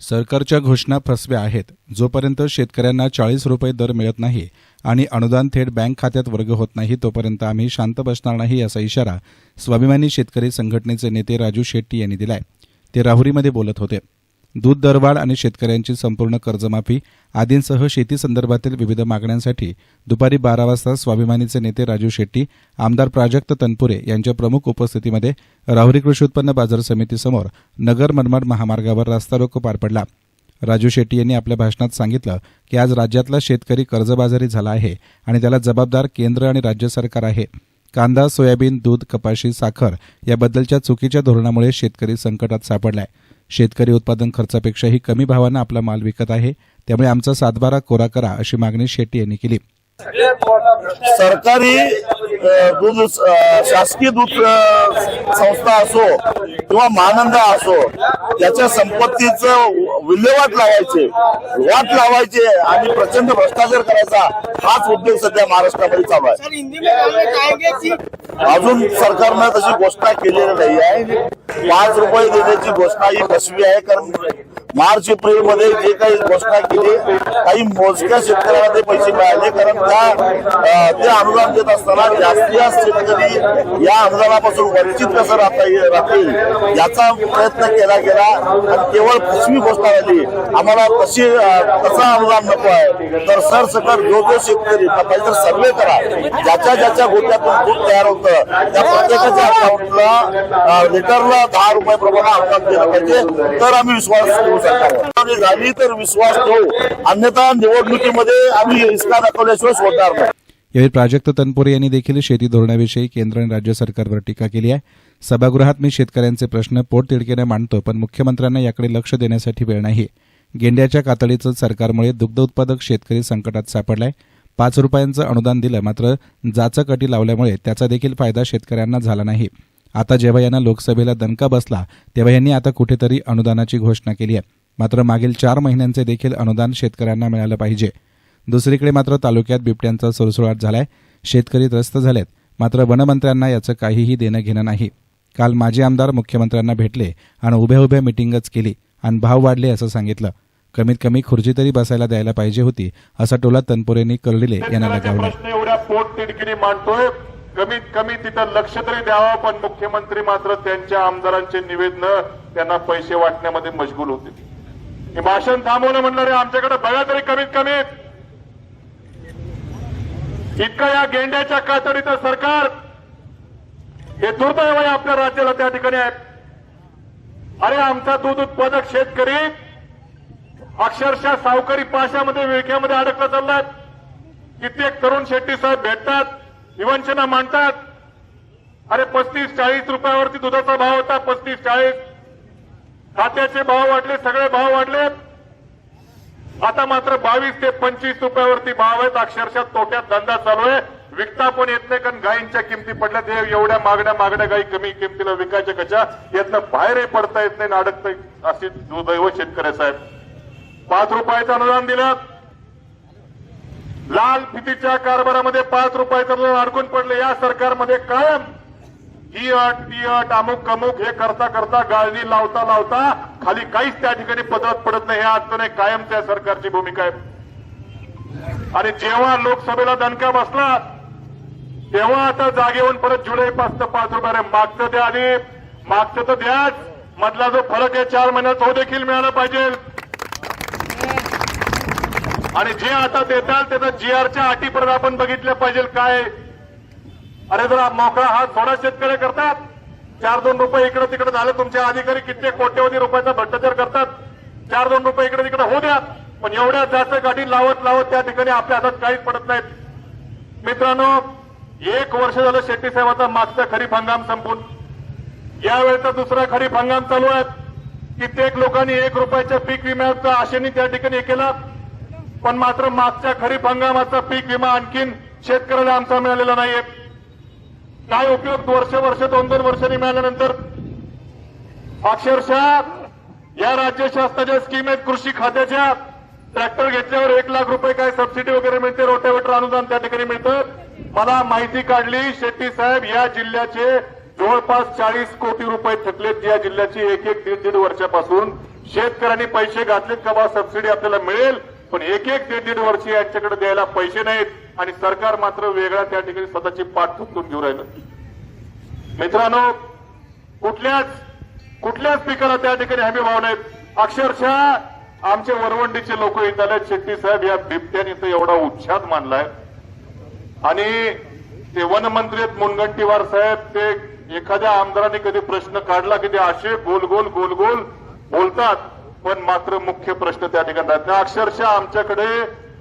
सरकारच्या घोषणा फसव्या आहेत. जोपर्यंत शेतकऱ्यांना चाळीस रुपये दर मिळत नाही आणि अनुदान थेट बँक खात्यात वर्ग होत नाही तोपर्यंत आम्ही शांत बसणार नाही असा इशारा स्वाभिमानी शेतकरी संघटनेचे नेते राजू शेट्टी यांनी दिलाय. ते राहुरीमध्ये बोलत होते. दूध दरवाढ आणि शेतकऱ्यांची संपूर्ण कर्जमाफी आदींसह शेती संदर्भातील विविध मागण्यांसाठी दुपारी बारा वाजता स्वाभिमानीचे नेते राजू शेट्टी आमदार प्राजक्त तनपुरे यांच्या प्रमुख उपस्थितीमध्ये राहुरी कृषी उत्पन्न बाजार समितीसमोर नगर मनमाड महामार्गावर रास्ता रोको पार पडला. राजू शेट्टी यांनी आपल्या भाषणात सांगितलं की आज राज्यातला शेतकरी कर्जबाजारी झाला आहे आणि त्याला जबाबदार केंद्र आणि राज्य सरकार आहे. कांदा सोयाबीन दूध कपाशी साखर याबद्दलच्या चुकीच्या धोरणामुळे शेतकरी संकटात सापडलाय. शेतकरी उत्पादन खर्चापेक्षाही कमी भावानं आपला माल विकत आहे. त्यामुळे आमचा सातबारा कोरा करा अशी मागणी शेट्टी यांनी केली. सरकारी दूध शासकीय दूध संस्था असो किंवा महानंदा असो त्याच्या संपत्तीच विल्हेवाट लावायचे वाट लावायचे आणि प्रचंड भ्रष्टाचार करायचा हाच उद्योग सध्या महाराष्ट्रामध्ये चालू आहे. अजून सरकारनं तशी घोषणा केलेली नाही आहे. पाच रुपये देण्याची घोषणा ही फसवी आहे कारण मार्च एप्रिलमध्ये जे काही घोषणा केली काही मोजक्या शेतकऱ्यांना ते पैसे मिळाले. कारण त्या ते अनुदान देत असताना जास्तीत जास्त शेतकरी या अनुदानापासून वंचित कसं राहता ये- राहतील याचा प्रयत्न केला गेला. आणि केवळ फसवी घोषणा झाली. आम्हाला तशी कसा अनुदान नको आहे. तर सरसकट जो जो शेतकरी तर सर्वे करा. ज्याच्या ज्याच्या गोट्यातून दूध तयार होतं त्या प्रत्येकाच्या अकाउंटला लिटरला दहा रुपये प्रमाणे अनुदान दिलं पाहिजे. तर आम्ही विश्वास सरकारवर झाली तर विश्वास ठेवू. अन्यथा निवडणुकीमध्ये आम्ही हिसका दाखवल्याशिवाय सोडणार नाही. यावेळी प्राजक्त तनपुरे यांनी देखील शेती धोरणाविषयी केंद्र आणि राज्य सरकारवर टीका केली आहे. सभागृहात मी शेतकऱ्यांचे प्रश्न पोटतिडकीने मांडतो पण मुख्यमंत्र्यांना याकडे लक्ष देण्यासाठी वेळ नाही. गेंड्याच्या कातडीचं सरकारमुळे दुग्ध उत्पादक शेतकरी संकटात सापडलाय. पाच रुपयांचं अनुदान दिलं मात्र जाचक अटी लावल्यामुळे त्याचा देखील फायदा शेतकऱ्यांना झाला नाही. आता जेव्हा यांना लोकसभेला दणका बसला तेव्हा यांनी आता कुठेतरी अनुदानाची घोषणा केली आहे. मात्र मागील चार महिन्यांचे देखील अनुदान शेतकऱ्यांना मिळालं पाहिजे. दुसरीकडे मात्र तालुक्यात बिबट्यांचा सुळसुळाट झालाय. शेतकरी त्रस्त झालेत. मात्र वनमंत्र्यांना याचं काहीही देणं घेणं नाही. काल माजी आमदार मुख्यमंत्र्यांना भेटले आणि उभ्या उभ्या मिटिंगच केली आणि भाव वाढले असं सांगितलं. कमीत कमी खुर्ची तरी बसायला द्यायला पाहिजे होती असा टोला तनपुरेंनी कर्डिले यांना लगावला. एवढ्या मांडतोय. कमीत कमी तिथं लक्ष तरी द्यावं पण मुख्यमंत्री मात्र त्यांच्या आमदारांचे निवेदन त्यांना पैसे वाटण्यामध्ये मजबूल होते. हे भाषण थांबवलं म्हणणारे आमच्याकडे बघा तरी कमीत कमी. इतकं या गेंड्याच्या कातडीचं सरकार हे दुर्दैव आहे आपल्या राज्याला त्या ठिकाणी. आहे अरे आमचा दूध उत्पादक शेतकरी अक्षरशः सावकारी पाशामध्ये विळख्यामध्ये अडकला चाललात कित्येक तरुण शेट्टी साहेब भेटतात. विवंचना मांडतात. अरे पस्तीस चाळीस रुपयावरती दुधाचा भाव होता पस्तीस चाळीस. खात्याचे भाव वाढले सगळे भाव वाढले. आता मात्र बावीस ते पंचवीस रुपयावरती भाव आहेत. अक्षरशः तोट्यात धंदा चालू आहे. विकता पण येत नाही कारण गायींच्या किमती पडल्या ते एवढ्या मागण्या मागण्या गायी कमी किमतीला विकायच्या कशा? यातनं बाहेरही पडता येत नाही आणि अडकता अशी दुर्दैव शेतकरी साहेब. पाच रुपयाचं अनुदान दिलं. लाल फितीच्या कारभारामध्ये पाच रुपयाचं अडकून पडले. या सरकारमध्ये कायम ही अट ती अट अमुक अमुक हे करता करता गाळणी लावता लावता खाली काहीच त्या ठिकाणी पदरात पडत नाही. हे आजचं नाही कायम त्या सरकारची भूमिका आहे. आणि जेव्हा लोकसभेला दणका बसला तेव्हा आता जागेवरून परत जुलै पाच ते पाच रुपये मागचं द्या आधी मागचं तर द्याच. मधला जो फरक आहे चार महिन्यात तो देखील मिळाला पाहिजे. आणि जे आता देताल त्याचा जीआरच्या परत आपण बघितल्या पाहिजे काय. अरे जरा मोकळा हात थोडा शेतकरी करतात. चार दोन रुपये इकडे तिकडे झाले तुमचे अधिकारी कित्येक कोट्यवधी रुपयाचा भ्रष्टाचार करतात. चार दोन रुपये इकडे तिकडे होऊ द्या. पण एवढ्या जास्त गाडी लावत लावत त्या ठिकाणी आपल्या हातात काहीच पडत नाहीत. मित्रांनो एक वर्ष झालं शेट्टी साहेबांचा मागचा खरीप हंगाम संपून. यावेळेचा दुसरा खरीप हंगाम चालू आहे. कित्येक लोकांनी एक रुपयाच्या पीक विम्याचा आशेने त्या ठिकाणी केला. पण मात्र मागच्या खरीप हंगामाचा पीक विमा आणखीन शेतकऱ्याला आमचा मिळालेला नाहीये. काय उपयोग वर्ष वर्ष दोन दोन वर्षांनी मिळाल्यानंतर? अक्षरशः या राज्य शासनाच्या स्कीम आहेत कृषी खात्याच्या. ट्रॅक्टर घेतल्यावर एक लाख रुपये काय सबसिडी वगैरे मिळते रोटेवेटर अनुदान त्या ठिकाणी मिळतं. मला माहिती काढली शेट्टी साहेब या जिल्ह्याचे जवळपास चाळीस कोटी रुपये थकलेत या जिल्ह्याची एक एक दीड दीड वर्षापासून. शेतकऱ्यांनी पैसे घातलेत का बा सबसिडी आपल्याला मिळेल? पण एक एक दीड दीड वर्षी यांच्याकडे द्यायला पैसे नाहीत आणि सरकार मात्र वेगळा त्या ठिकाणी स्वतःची पाठ थुकून घेऊन राहिलं. मित्रांनो कुठल्याच कुठल्याच पिकाला त्या ठिकाणी हमी भाव नाहीत. अक्षरशः आमचे वरवंडीचे लोक येत आले शेट्टी साहेब या बिबट्याने तर एवढा उच्छाद मानलाय. आणि ते वनमंत्री आहेत मुनगंटीवार साहेब ते एखाद्या आमदाराने कधी प्रश्न काढला की ते असे गोल गोल गोल गोल बोलतात. पण मात्र मुख्य प्रश्न त्या ठिकाणी राहत नाही अक्षरशः आमच्याकडे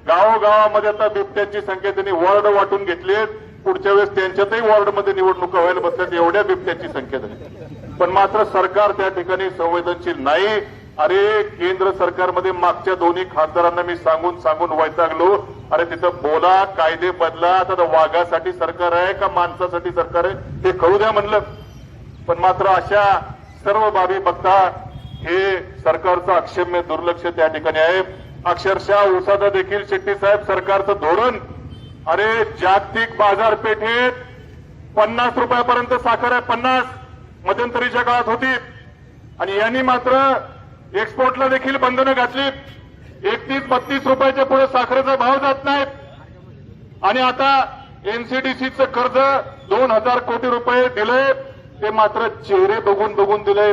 गावोगावामध्ये आता बिबट्यांची संख्या त्यांनी वॉर्ड वाटून घेतली पुढच्या वेळेस त्यांच्यातही वॉर्डमध्ये निवडणुका व्हायला बसल्यात एवढ्या बिबट्यांची संख्या झाली पण मात्र सरकार त्या ठिकाणी संवेदनशील नाही. अरे केंद्र सरकारमध्ये मागच्या दोन्ही खासदारांना मी सांगून सांगून वैतागलो. अरे तिथं बोला कायदे बदला आता तर वाघासाठी सरकार आहे का माणसासाठी सरकार आहे? ते कळू द्या म्हणलं. पण मात्र अशा सर्व बाबी बघता हे सरकारचं अक्षम्य दुर्लक्ष त्या ठिकाणी आहे. अक्षरशः उसाचं देखील शेट्टी साहेब सरकारचं धोरण. अरे जागतिक बाजारपेठेत पन्नास रुपयापर्यंत साखर आहे पन्नास. मध्यंतरीच्या काळात होती. आणि यांनी मात्र एक्सपोर्टला देखील बंधनं घातली. एकतीस बत्तीस रुपयाच्या पुढे साखरेचा भाव जात नाहीत. आणि आता एनसीडीसीचं कर्ज दोन हजार कोटी रुपये दिले ते मात्र चेहरे बघून बघून दिले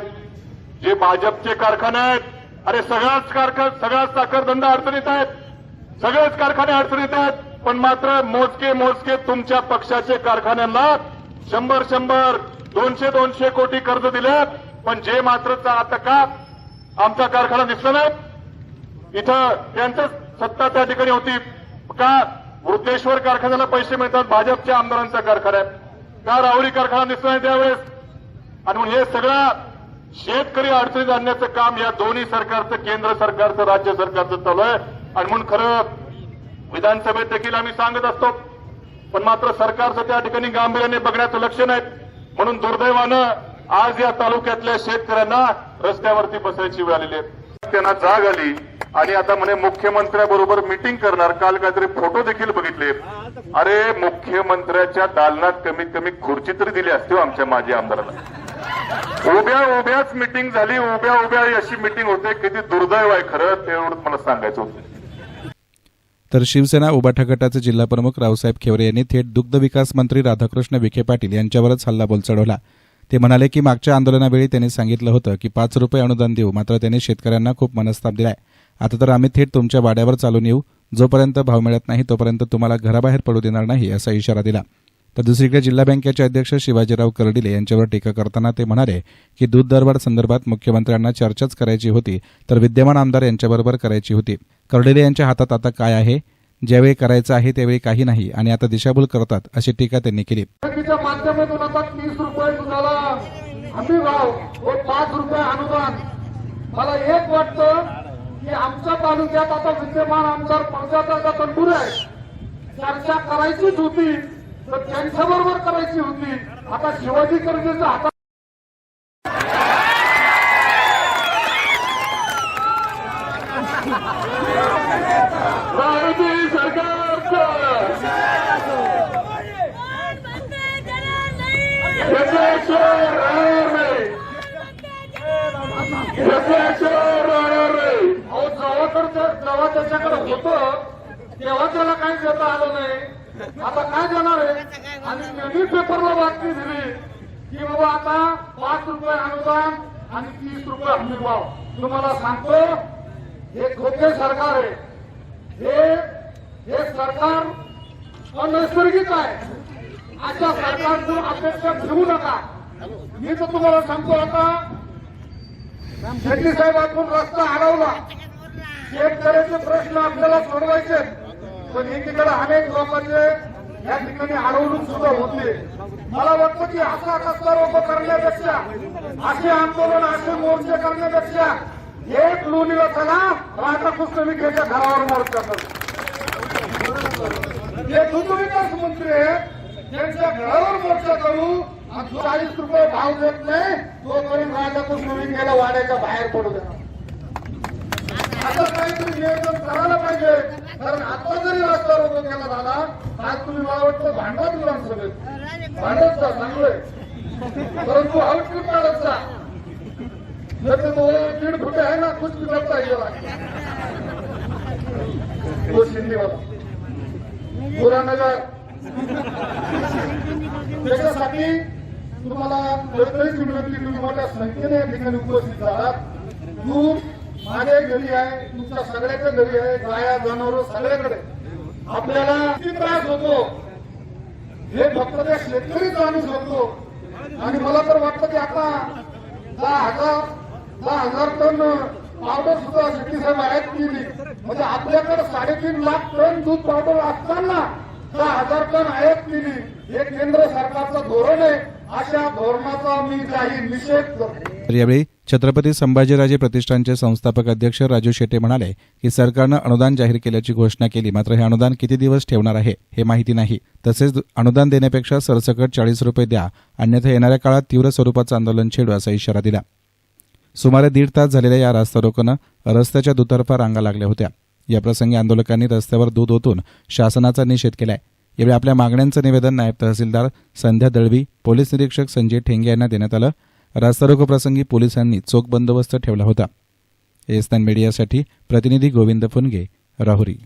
जे भाजपचे कारखाने आहेत अरे सगळाच कारखाना सगळाच साखर धंदा अडचणीत आहेत. सगळेच कारखाने अडचणीत आहेत पण मात्र मोजके मोजके तुमच्या पक्षाचे कारखान्यांना शंभर शंभर दोनशे दोनशे कोटी कर्ज दिले पण जे मात्र आता का? आमचा कारखाना दिसला नाही. इथं त्यांचं सत्ता त्या ठिकाणी होती. का? वृद्धेश्वर कारखान्याला पैसे मिळतात भाजपच्या आमदारांचा कारखाना आहे. का राहुरी कारखाना दिसला नाही त्यावेळेस? आणि हे सगळं शेतकरी अडचणीत आणण्याचं काम या दोन्ही सरकारचं केंद्र सरकारचं राज्य सरकारचं चालू आहे. आणि म्हणून खरं विधानसभेत देखील आम्ही सांगत असतो पण मात्र सरकारचं त्या ठिकाणी गांभीर्याने बघण्याचं लक्ष नाही म्हणून दुर्दैवानं आज या तालुक्यातल्या शेतकऱ्यांना रस्त्यावरती बसायची वेळ आलेली आहे. त्यांना जाग आली आणि आता म्हणे मुख्यमंत्र्याबरोबर मिटिंग करणार. काल काहीतरी फोटो देखील बघितले. अरे मुख्यमंत्र्याच्या दालनात कमीत कमी खुर्ची तरी दिली असते हो आमच्या माजी आमदाराला. उभ्या उभ्याच मिटिंग झाली उभ्या उभ्या अशी मिटिंग होते. किती दुर्दैव आहे खरं ते मला सांगायचं होतं. तर शिवसेना उबाठा गटाचे जिल्हाप्रमुख रावसाहेब खेवरे यांनी थेट दुग्ध विकास मंत्री राधाकृष्ण विखे पाटील यांच्यावरच हल्लाबोल चढवला ते म्हणाले की मागच्या आंदोलनावेळी त्यांनी सांगितलं होतं की पाच रुपये अनुदान देऊ मात्र त्यांनी शेतकऱ्यांना खूप मनस्ताप दिलाय. आता तर आम्ही थेट तुमच्या वाड्यावर चालून येऊ. जोपर्यंत भाव मिळत नाही तोपर्यंत तुम्हाला घराबाहेर पडू देणार नाही असा इशारा दिला. तर दुसरीकडे जिल्हा बँकेचे अध्यक्ष शिवाजीराव कर्डिले यांच्यावर टीका करताना ते म्हणाले की दूध दरबार संदर्भात मुख्यमंत्र्यांना चर्चाच करायची होती तर विद्यमान आमदार यांच्याबरोबर करायची होती. कर्डिले यांच्या हातात आता काय आहे? ज्यावेळी करायचं आहे त्यावेळी काही नाही आणि आता दिशाभूल करतात अशी टीका त्यांनी केली. माध्यमातून आता तीस रुपये हमी भाव व पाच रुपये अनुदान. मला एक वाटतं की आमच्या तालुक्यात आता विद्यमान आमदार पंजाबराजा तनपुरे चर्चा करायचीच होती. तर त्यांच्याबरोबर करायची होती. आता शिवाजी कर्जेचा हातात भारतीय सरकारचं अहो जेव्हा त्याच्याकडे होत तेव्हा त्याला काहीच देता आलं नाही. आता काय जाणार आहे? आणि न्यूज पेपरला बातमी दिली की बाबा आता पाच रुपये अनुदान आणि तीस रुपये हमीभाव. तुम्हाला सांगतो हे खोटे सरकार आहे. हे हे सरकार अनैसर्गिक आहे. अशा सरकारचं अपेक्षा ठेवू नका. मी तर तुम्हाला सांगतो आता शेट्टी साहेब आपण रस्ता हरवला. शेतकऱ्याचे प्रश्न आपल्याला सोडवायचे पण एकीकडे अनेक लोकांचे या ठिकाणी अडवणूक सुद्धा होते. मला वाटतं की असा रस्ता रोप करण्यापेक्षा असे आंदोलन असे मोर्चे करण्यापेक्षा एक लोणीला चला राधाकृष्ण विखेच्या घरावर मोर्चा करू. हे दूध मंत्री आहेत त्यांच्या घरावर मोर्चा करू आणि चाळीस रुपये भाव देत नाही तोपर्यंत राधाकृष्ण विखेला वाड्याच्या बाहेर पडू द्या. असं काहीतरी नियोजन करायला पाहिजे. कारण आता जरी रस्ता रोको केला झाला आज तुम्ही मला वाटतं भांडत विधानसभेत भांडत जा चांगलंय परंतु आउटपुट काढत जा. जैसे तो डेढ़ फुटे है ना कुछ बिगड़ता ही जरा वो सिंधी वाला बुरा त्याच्यासाठी तुम्हाला वेळोवेळीच विनंती तुम्ही मोठ्या संख्येने या ठिकाणी उपस्थित आहात दूध माझ्या घरी आहे तुमच्या सगळ्याच्या घरी आहे गाया जनावर सगळ्याकडे. आपल्याला किती त्रास होतो? हे फक्त त्या शेतकरी जाणू शकतो आणि मला तर वाटतं की आता दहा हजार दहा हजार टन पावडर सुद्धा शेट्टी साहेब आयात केली. म्हणजे आपल्याकडे साडेतीन लाख टन दूध पावडर असताना दहा हजार टन आयात केली. हे केंद्र सरकारचं धोरण आहे. अशा धोरणाचा मी काही निषेध करतो. तर यावेळी छत्रपती संभाजीराजे प्रतिष्ठानचे संस्थापक अध्यक्ष राजू शेटे म्हणाले की सरकारनं अनुदान जाहीर केल्याची घोषणा केली मात्र हे अनुदान किती दिवस ठेवणार आहे हे माहिती नाही. तसेच अनुदान देण्यापेक्षा सरसकट चाळीस रुपये द्या अन्यथा येणाऱ्या काळात तीव्र स्वरूपाचं आंदोलन छेडू असा इशारा दिला. सुमारे दीड तास झालेल्या या रास्ता रोकोनं रस्त्याच्या दुतर्फा रांगा लागल्या होत्या. याप्रसंगी आंदोलकांनी रस्त्यावर दूध ओतून शासनाचा निषेध केलाय. यावेळी आपल्या मागण्यांचं निवेदन नायब तहसीलदार संध्या दळवी पोलीस निरीक्षक संजय ठेंगे यांना देण्यात आलं. रास्ता प्रसंगी पोलिसांनी चोख बंदोबस्त ठेवला होता. एस मीडियासाठी प्रतिनिधी गोविंद फुनगे राहुरी.